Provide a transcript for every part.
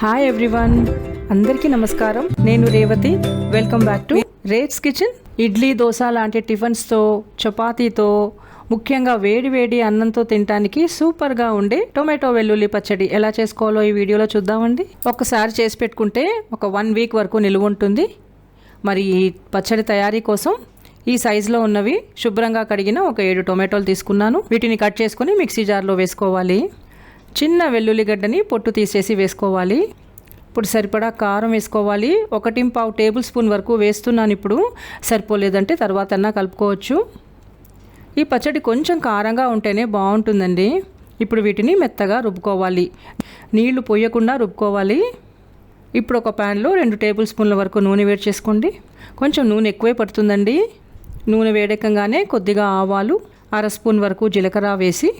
Hi everyone అందరికీ నమస్కారం. నేను Revathi. Welcome back to rates kitchen idli dosa లాంటి టిఫిన్స్తో చపాతీతో ముఖ్యంగా వేడి వేడి అన్నంతో తినడానికి సూపర్గా ఉండే టొమాటో వెల్లుల్లి పచ్చడి. ఎలా చేసుకోవాలో ఈ వీడియోలో చూద్దామండి. ఒకసారి చేసి పెట్టుకుంటే ఒక వన్ వీక్ వరకు నిలువ ఉంటుంది. మరి ఈ పచ్చడి తయారీ కోసం ఈ సైజులో ఉన్నవి శుభ్రంగా కడిగిన ఒక ఏడు టొమాటోలు తీసుకున్నాను. వీటిని కట్ చేసుకుని మిక్సీ జార్లో వేసుకోవాలి. చిన్న వెల్లుల్లిగడ్డని పొట్టు తీసేసి వేసుకోవాలి. ఇప్పుడు సరిపడా కారం వేసుకోవాలి. ఒకటి పావు టేబుల్ స్పూన్ వరకు వేస్తున్నాను ఇప్పుడు. సరిపోలేదంటే తర్వాత అన్నా కలుపుకోవచ్చు. ఈ పచ్చడి కొంచెం కారంగా ఉంటేనే బాగుంటుందండి. ఇప్పుడు వీటిని మెత్తగా రుబ్బుకోవాలి. నీళ్ళు పోయకుండా రుబ్బుకోవాలి. ఇప్పుడు ఒక ప్యాన్లో రెండు టేబుల్ స్పూన్ల వరకు నూనె వేడి చేసుకోండి. కొంచెం నూనె ఎక్కువే పడుతుందండి. నూనె వేడెక్కగానే కొద్దిగా ఆవాలు అర స్పూన్ వరకు జీలకర్ర వేసి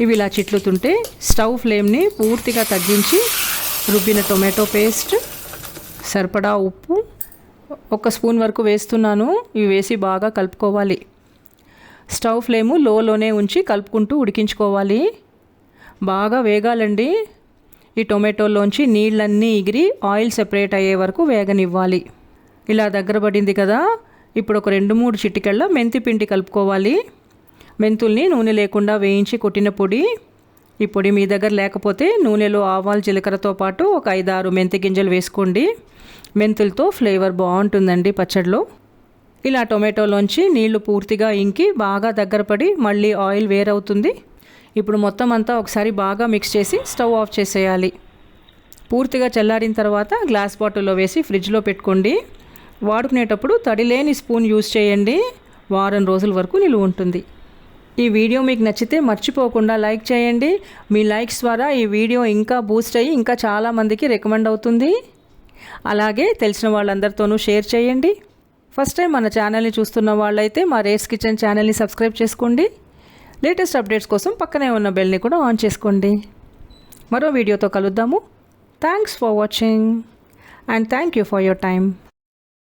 ఇవి ఇలా చిట్లుతుంటే స్టవ్ ఫ్లేమ్ని పూర్తిగా తగ్గించి రుబ్బిన టొమాటో పేస్ట్ సరిపడా ఉప్పు ఒక స్పూన్ వరకు వేస్తున్నాను. ఇవి వేసి బాగా కలుపుకోవాలి. స్టవ్ ఫ్లేము లోలోనే ఉంచి కలుపుకుంటూ ఉడికించుకోవాలి. బాగా వేగాలండి. ఈ టొమాటోలోంచి నీళ్ళన్నీ ఎగిరి ఆయిల్ సెపరేట్ అయ్యే వరకు వేగనివ్వాలి. ఇలా దగ్గర పడింది కదా. ఇప్పుడు ఒక రెండు మూడు చిటికెళ్ళ మెంతి పిండి కలుపుకోవాలి. మెంతుల్ని నూనె లేకుండా వేయించి కొట్టిన పొడి. ఈ పొడి మీ దగ్గర లేకపోతే నూనెలో ఆవాలు జీలకర్రతో పాటు ఒక ఐదారు మెంతి గింజలు వేసుకోండి. మెంతులతో ఫ్లేవర్ బాగుంటుందండి పచ్చడిలో. ఇలా టొమాటోలోంచి నీళ్ళు పూర్తిగా ఇంకి బాగా దగ్గర పడి మళ్ళీ ఆయిల్ వేరవుతుంది. ఇప్పుడు మొత్తం అంతా ఒకసారి బాగా మిక్స్ చేసి స్టవ్ ఆఫ్ చేసేయాలి. పూర్తిగా చల్లారిన తర్వాత గ్లాస్ బాటిల్లో వేసి ఫ్రిడ్జ్లో పెట్టుకోండి. వాడుకునేటప్పుడు తడి లేని స్పూన్ యూస్ చేయండి. వారం రోజుల వరకు నిలువ ఉంటుంది. ఈ వీడియో మీకు నచ్చితే మర్చిపోకుండా లైక్ చేయండి. మీ లైక్స్ ద్వారా ఈ వీడియో ఇంకా బూస్ట్ అయ్యి ఇంకా చాలామందికి రికమెండ్ అవుతుంది. అలాగే తెలిసిన వాళ్ళందరితోనూ షేర్ చేయండి. ఫస్ట్ టైం మన ఛానల్ని చూస్తున్న వాళ్ళైతే మా రేస్ కిచెన్ ఛానల్ని సబ్స్క్రైబ్ చేసుకోండి. లేటెస్ట్ అప్డేట్స్ కోసం పక్కనే ఉన్న బెల్ని కూడా ఆన్ చేసుకోండి. మరో వీడియోతో కలుద్దాము. Thanks for watching and thank you for your time